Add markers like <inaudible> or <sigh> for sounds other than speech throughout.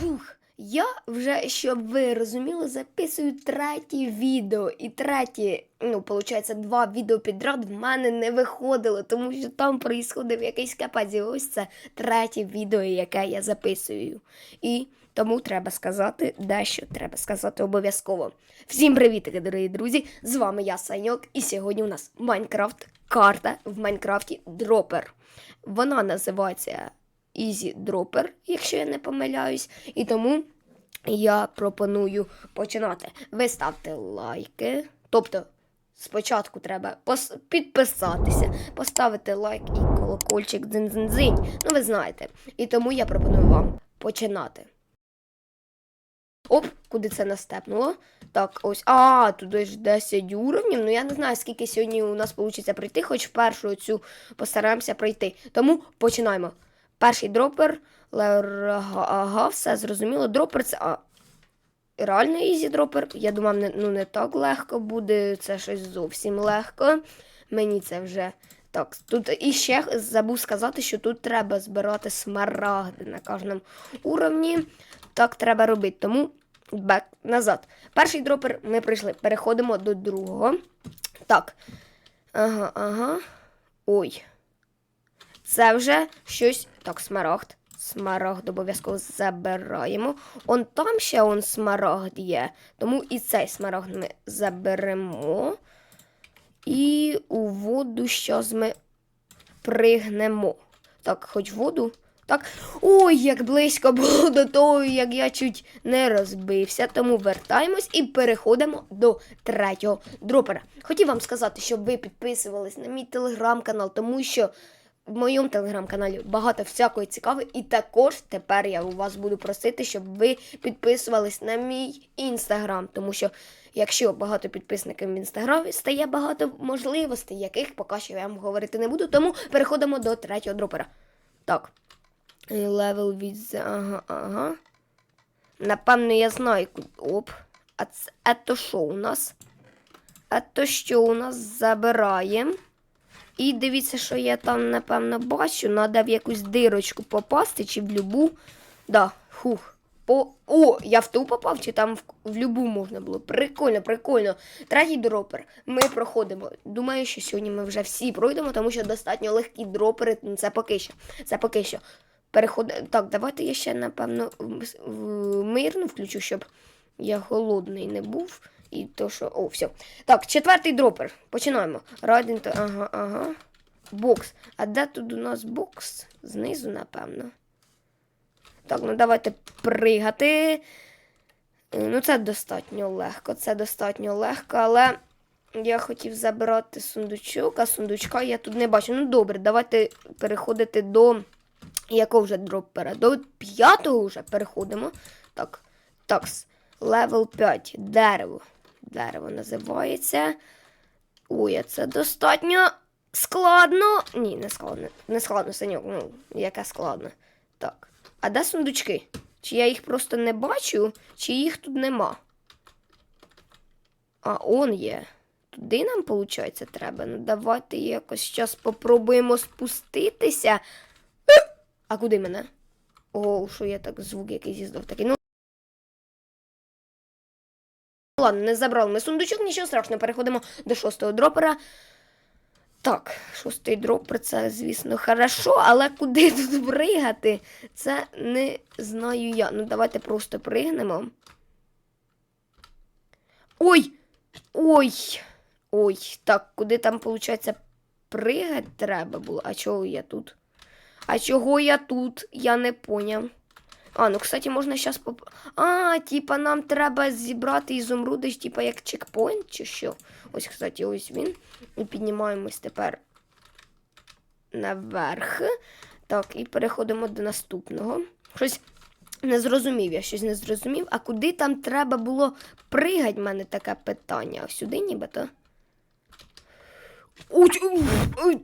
Фух, я вже, щоб ви розуміли, записую третє відео. І третє, ну, виходить, два відео підряд в мене не виходило, тому що там проїсходив якийсь капець. І ось це третє відео, яке я записую. І тому треба сказати дещо, треба сказати обов'язково. Всім привіт, дорогі друзі! З вами я Саньок, і сьогодні у нас Майнкрафт карта в Майнкрафті Дропер. Вона називається Easy Dropper, якщо я не помиляюсь. І тому я пропоную починати. Ви ставте лайки. Тобто, спочатку треба підписатися, поставити лайк і колокольчик дзинь-дзинь-дзинь. Ну, ви знаєте. І тому я пропоную вам починати. Оп, куди це настепнуло? Так, ось. А, туди ж 10 уровнів. Ну я не знаю, скільки сьогодні у нас вийде пройти, хоч першу цю постараємося пройти. Тому починаємо. Перший дропер, все зрозуміло. Дропер це. А, реально ізі дропер. Я думав, не, ну не так легко буде. Це щось зовсім легко. Мені це вже. Так, тут і ще забув сказати, що тут треба збирати смарагди на кожному уровні. Так треба робити. Тому бек назад. Перший дропер ми прийшли. Переходимо до другого. Так. Ага, ага. Ой. Це вже щось. Так, смарагд. Смарагд обов'язково забираємо. Он там ще он смарагд є. Тому і цей смарагд ми заберемо. І у воду щось ми пригнемо. Так, хоч воду. Так. Ой, як близько було до того, як я чуть не розбився. Тому вертаємось і переходимо до третього дропера. Хотів вам сказати, щоб ви підписувались на мій телеграм-канал, тому що в моєму телеграм-каналі багато всякої цікавої. І також тепер я у вас буду просити, щоб ви підписувались на мій інстаграм, тому що. Якщо багато підписників в інстаграмі, стає багато можливостей, яких поки що я вам говорити не буду. Тому переходимо до третього дропера. Так. Левел від. Ага, ага. Напевно, я знаю. Оп. А це а що у нас? А то що у нас забираємо. І дивіться, що я там, напевно, бачу. Надо в якусь дирочку попасти чи в любу. Да, хух. По... О, я в ту попав, чи там в, в любу можна було. Прикольно, прикольно. Третій дропер. Ми проходимо. Думаю, що сьогодні ми вже всі пройдемо, тому що достатньо легкі дропери. Ну, Це поки що. Це поки що. Переход... Так, давайте я ще, напевно, в- в- мирно включу, щоб я голодний не був. І то, що. О, все. Так, четвертий дропер. Починаємо. Райден, то- ага, ага. Бокс. А де тут у нас бокс? Знизу, напевно. Так, ну давайте пригати. Е, Ну, це достатньо легко, це достатньо легко, але я хотів забирати сундучок, а сундучка я тут не бачу. Ну добре, давайте переходити до якого вже дропера? До п'ятого вже переходимо. Так, такс. Левел 5. Дерево. Дерево називається. Ой, це достатньо складно. Ні, не складно. Не складно, Саньок. Ну, яке складно. Так. А де сундучки? Чи я їх просто не бачу, чи їх тут нема? А, он є. Туди нам, виходить, треба. Ну, давайте якось зараз попробуємо спуститися. Е! А куди мене? О, що я так звук якийсь зіздав такий. Ну. Ладно, не забрали ми сундучок, нічого страшного. Переходимо до шостого дропера. Так, шостий дропер, це, звісно, хорошо, але куди тут пригати? Це не знаю я. Ну, давайте просто пригнемо. Ой! Ой! Ой, так, куди там, виходить, пригати треба було? А чого я тут? А чого я тут? Я не поняв. А, ну, кстати, можна зараз поп... А, типа, нам треба зібрати ізумруди, типа, як чекпоінт, чи що? Ось, кстати, ось він. І піднімаємось тепер наверх. Так, і переходимо до наступного. Щось не зрозумів, я щось не зрозумів. А куди там треба було пригати, в мене таке питання. Сюди нібито. Ой, уф, ой,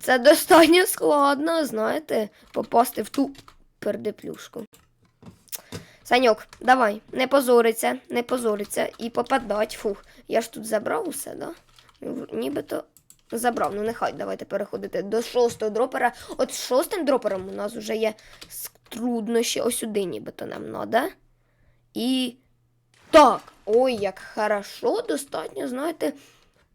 Це достатньо складно, знаєте, попасти в ту пердеплюшку. Саньок, давай, не позориться, не позориться і попадать. Фух, я ж тут забрав усе, да? Нібито Забрав, ну нехай, давайте переходити до шостого дропера. От з шостим дропером у нас вже є труднощі. Ось сюди нібито нам треба. І. Так. Ой, як хорошо, достатньо, знаєте,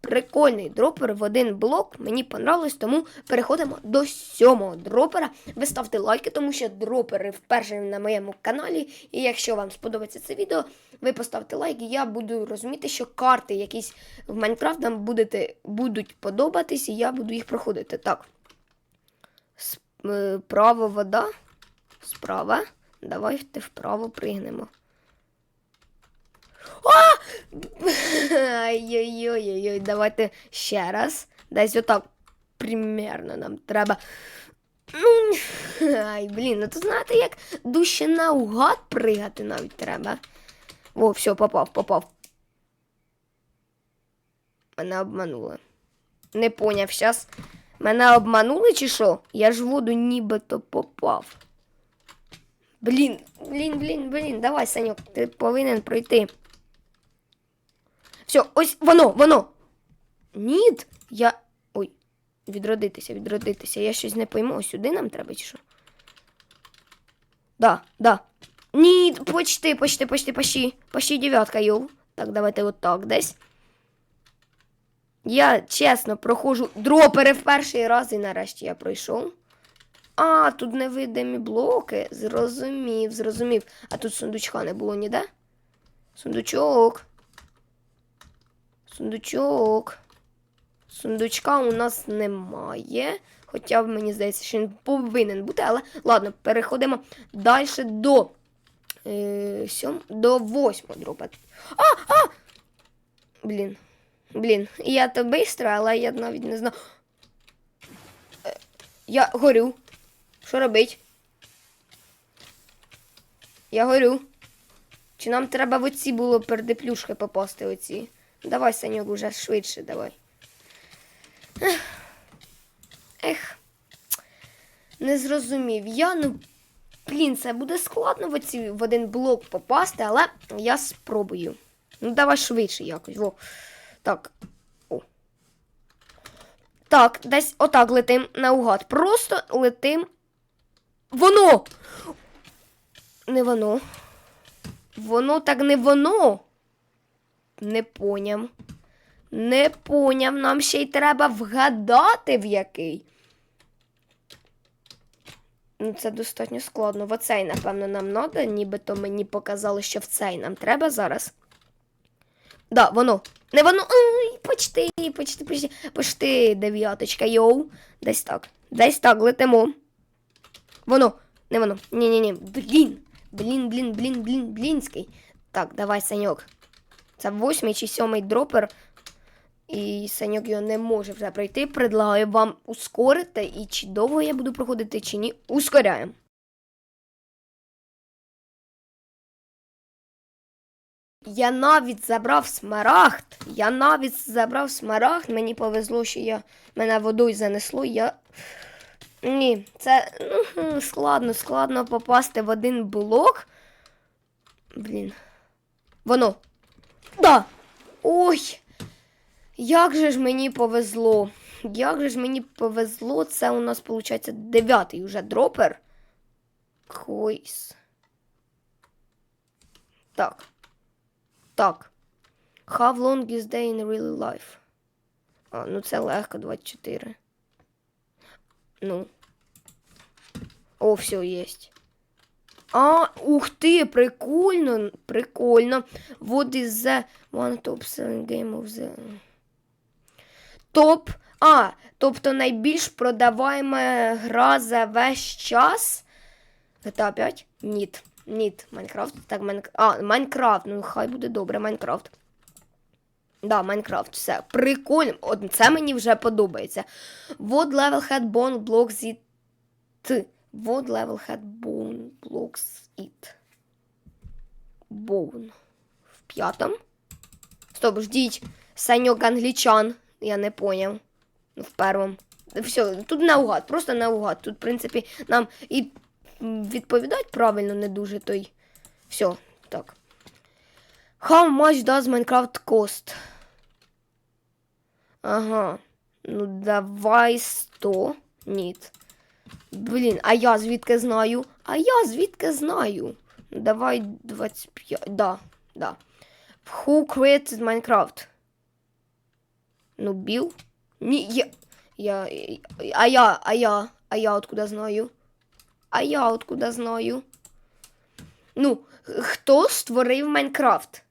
прикольний дропер в один блок. Мені понравилось, тому переходимо до сьомого дропера. Ви ставте лайки, тому що дропери вперше на моєму каналі. І якщо вам сподобається це відео, ви поставте лайк, і я буду розуміти, що карти якісь в Майнкрафт нам будете, будуть подобатись, і я буду їх проходити. Так. Справа вода. Справа. Давайте вправо пригнемо. А! Ой-ой-ой, давайте ще раз. Десь отак примерно нам треба. Ну, ай, блін, ну то знаєте, як дужче наугад пригати навіть треба. О, все, попав, попав. Мене обманули. Не поняв, щас. Мене обманули чи що? Я ж в воду нібито попав. Блін, блін, блін, блін, давай, Саньок, ти повинен пройти. Все, ось воно, воно. Ніт, я. Ой, відродитися, відродитися. Я щось не пойму. Ось сюди нам треба чи що? Да, да. Ні, почти, почти, почти, почти. Почти дев'ятка, йоу. Так, давайте отак десь. Я чесно проходжу дропери в перший раз і нарешті я пройшов. А, тут невидимі блоки. Зрозумів, зрозумів. А тут сундучка не було ніде? Сундучок. Сундучок. Сундучка у нас немає. Хоча б мені здається, що він повинен бути, але ладно, переходимо далі до. Е, сьом, до восьмого дропа. А! А! Блін. Блін, я то бистро, але я навіть не знаю. Е, Я горю. Що робить? Я горю. Чи нам треба в оці було пердеплюшки попасти оці? Давай, Саньок, уже швидше, давай. Ех. Не зрозумів. Я, ну, блін, це буде складно в, оці, в один блок попасти, але я спробую. Ну, давай швидше якось. Во. Так. О. Так, десь отак летим наугад. Просто летим. Воно! Не воно. Воно так не воно. Не поняв. Не поняв. Нам ще й треба вгадати в який. Ну, це достатньо складно. В оцей, напевно, нам треба, нібито мені показали, що в цей нам треба зараз. Да, воно. Не воно. Ой, почти, почти, почти. Почти дев'яточка, йоу. Десь так. Десь так летимо. Воно. Не воно. Ні-ні-ні. Блін. Блін, блін, блін, блін, блінський. Так, давай, Саньок. Це восьмий чи сьомий дропер. І Саньок його не може вже пройти. Предлагаю вам ускорити. І чи довго я буду проходити, чи ні. Ускоряємо. Я навіть забрав смарагд. Я навіть забрав смарагд. Мені повезло, що я мене водою занесло. Я. Ні, це складно, складно попасти в один блок. Блін. Воно. Да. Ой. Як же ж мені повезло. Як же ж мені повезло. Це у нас, виходить, дев'ятий уже дропер. Койс. Так. Так. How long is day in real life? А, ну це легко 24. Ну. О, все есть. А, ух ти, прикольно, прикольно. What is the one top selling game of the... Топ. А, тобто найбільш продаваема гра за весь час. GTA 5? Ніт. Ніт. Майнкрафт. Так, Майнкрафт. А, Майнкрафт. Ну, хай буде добре, Майнкрафт. Да, Майнкрафт, все. Прикольно. От це мені вже подобається. What level had bone blocks it? What level had bone blocks it? Bone. В п'ятому? Стоп, ждіть. Саньок англічан. Я не поняв. Ну, в першому. Все, тут наугад, просто наугад. Тут, в принципі, нам і відповідають правильно не дуже той. Все, так. How much does Minecraft cost? Ага. Ну, давай 100. Ні. Блін, а я звідки знаю? А я звідки знаю? Давай 25. Да, да. Who created Minecraft? Ну, Біл? Ні, я. Я. А я, а я, а я откуда знаю? А я откуда знаю? Ну, хто створив Майнкрафт?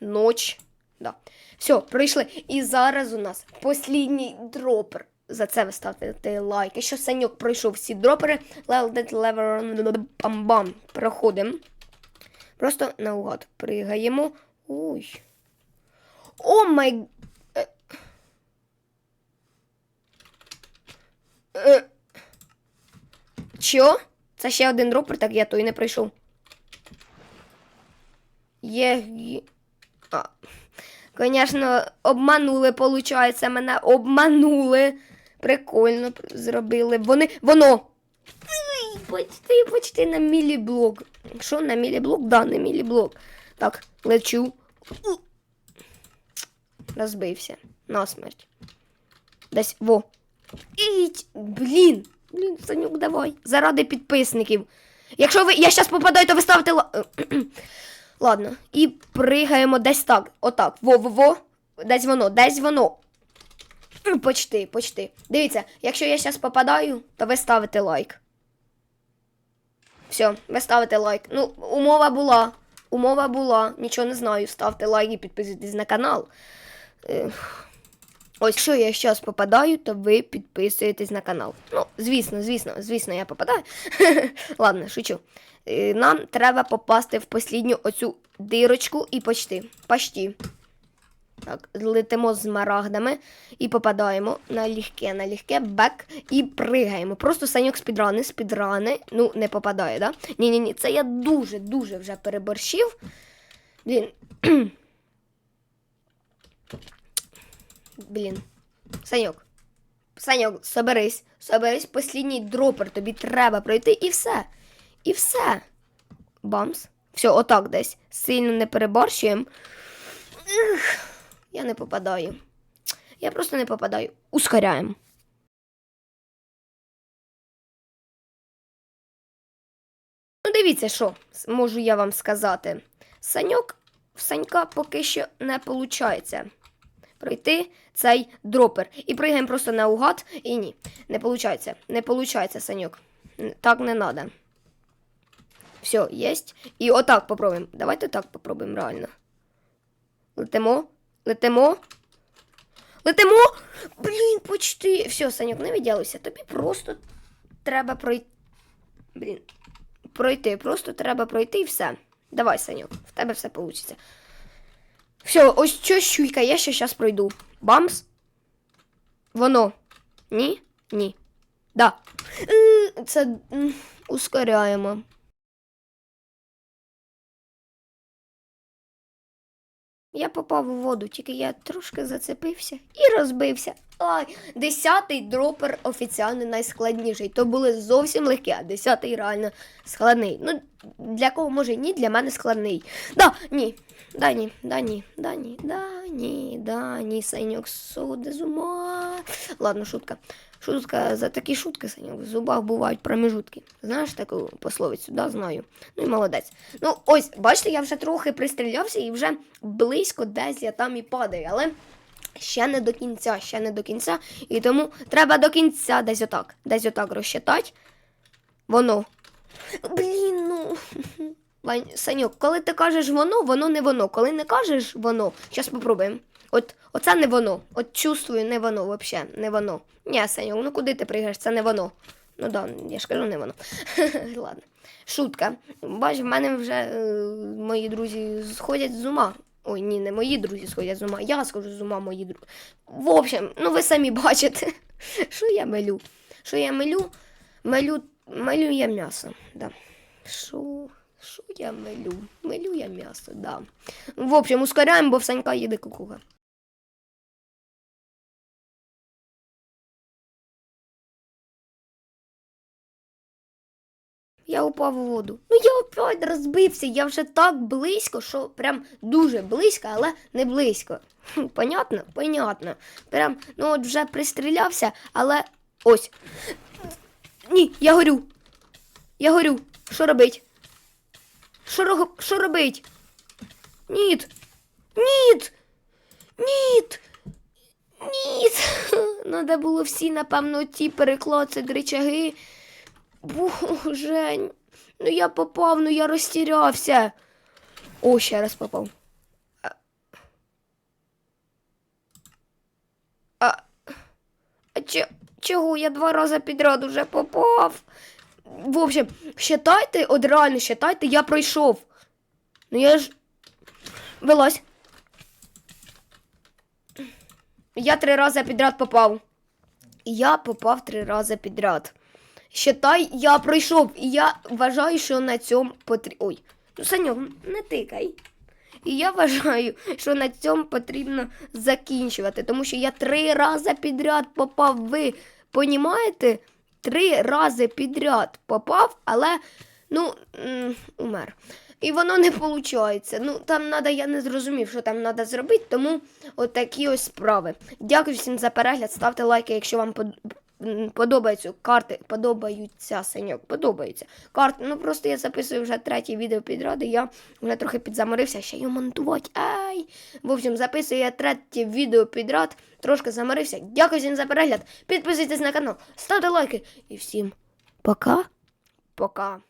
Ноч. Да. Все, пройшли. І зараз у нас послідній дропер. За це ви ставте лайк. Якщо Саньок пройшов всі дропери, level dead, level бам-бам. Проходимо. Просто наугад пригаємо. Ой. О май. Е. Е. Чо? Це ще один дропер, так я той не пройшов. Є. є- А. Звісно, обманули, виходить, мене обманули. Прикольно зробили. Вони. Воно. Почти, почти на міліблок. Що на міліблок? Да, на міліблок. Так, лечу. Розбився. Насмерть. Десь во. Іть, блін. Блін, Санюк, давай. Заради підписників. Якщо ви. Я зараз попадаю, то ви ставите. ла- <clears throat> Ладно. І пригаємо десь так. Отак. Во-во-во. Десь воно, десь воно. Почти, почти. Дивіться, якщо я зараз попадаю, то ви ставите лайк. Все, ви ставите лайк. Ну, умова була. Умова була. Нічого не знаю. Ставте лайк і підписуйтесь на канал. Ось, якщо я зараз попадаю, то ви підписуєтесь на канал. Ну, звісно, звісно, звісно, я попадаю. <laughs> Ладно, шучу. Е, Нам треба попасти в послідню оцю дирочку і почти. Почти. Так, летимо з марагдами і попадаємо на легке, на легке, бек і пригаємо. Просто саньок спідрани, спідрани. Ну, не попадає, да? Ні-ні-ні, це я дуже-дуже вже переборщив. Блін. <clears throat> Блін. Саньок. Саньок, соберись, соберись, послідній дропер, тобі треба пройти і все. І все. Бамс. Все, отак десь. Сильно не переборщуємо. Я не попадаю. Я просто не попадаю. Ускоряємо. Ну, дивіться, що можу я вам сказати. Саньок в Санька поки що не виходить пройти цей дропер. І пригаємо просто наугад. І ні, не виходить. Не виходить, Саньок. Так не треба. Все, єсть. І отак попробуємо. Давайте так попробуємо реально. Летимо. Летимо. Летимо. Блін, почти. Все, Саньок, не відділися. Тобі просто треба пройти. Блін. Пройти. Просто треба пройти і все. Давай, Саньок, в тебе все вийде. Все, ось що щуйка, я ще зараз пройду. Бамс. Воно. Ні? Ні. Да. Е, Це ускоряємо. Я попав у воду, тільки я трошки зацепився і розбився. Ай, десятий дропер офіціально найскладніший. То були зовсім легкі, а десятий реально складний. Ну, для кого може ні, для мене складний. Да, ні, да, ні, да, ні, да, ні, да, ні, да, ні, Саньок суде з ума. Ладно, шутка. Шутка за такі шутки, Саньок, в зубах бувають промежутки. Знаєш таку пословицю? Да, знаю. Ну і молодець. Ну, ось, бачите, я вже трохи пристрілявся і вже близько десь я там і падаю, але ще не до кінця, ще не до кінця. І тому треба до кінця десь отак. Десь отак розчитати. Воно. Блін, ну. <laughs> Саньок, коли ти кажеш воно, воно не воно. Коли не кажеш воно, зараз спробуємо. От, оце не воно. От чувствую, не воно взагалі, не воно. Ні, Саньок, ну куди ти приїгаєш? Це не воно. Ну да, я ж кажу, не воно. <laughs> Ладно. Шутка. Бач, в мене вже е, мої друзі сходять з ума. Ой, ні, не мої друзі сходять з ума. Я схожу з ума, мої друзі. В общем, ну ви самі бачите, <laughs> що я мелю. Що я мелю? Мелю, мелю я м'ясо. Да. Що? Що я мелю? Мелю я м'ясо, да. В общем, ускоряємо, бо в Санька їде кукуха. Я упав у воду. Ну я опять розбився. Я вже так близько, що прям дуже близько, але не близько. Хм, Понятно? Понятно. Прям, ну от вже пристрілявся, але ось. Ні, я горю. Я горю. Що робить? Що, рог- що робить? Ніт. Ніт. Ніт. Ніт. <laughs> Надо було всі, напевно, ті переклацати Боже, ну я попав, ну я розтірявся. О, ще раз попав. А, а, чо, чого я два рази підряд уже попав? В общем, считайте, от реально считайте, я пройшов. Ну я ж. Вилазь. Я три рази підряд попав. Я попав три рази підряд. Считай, я пройшов. І я вважаю, що на цьому потрібно. Ой, ну Саньок, не тикай. І я вважаю, що на цьому потрібно закінчувати, тому що я три рази підряд попав. Ви понімаєте? Три рази підряд попав, але ну, умер. І воно не виходить. Ну, там треба, я не зрозумів, що там треба зробити, тому от такі ось справи. Дякую всім за перегляд. Ставте лайки, якщо вам под- м, подобаються карти, подобаються синьок, подобаються карти. Ну просто я записую вже третє відео підряд, і я вже трохи підзаморився, ще його монтувати. Ай! В общем, записую я третє відео підряд, трошки заморився. Дякую всім за перегляд. Підписуйтесь на канал, ставте лайки і всім пока. Пока.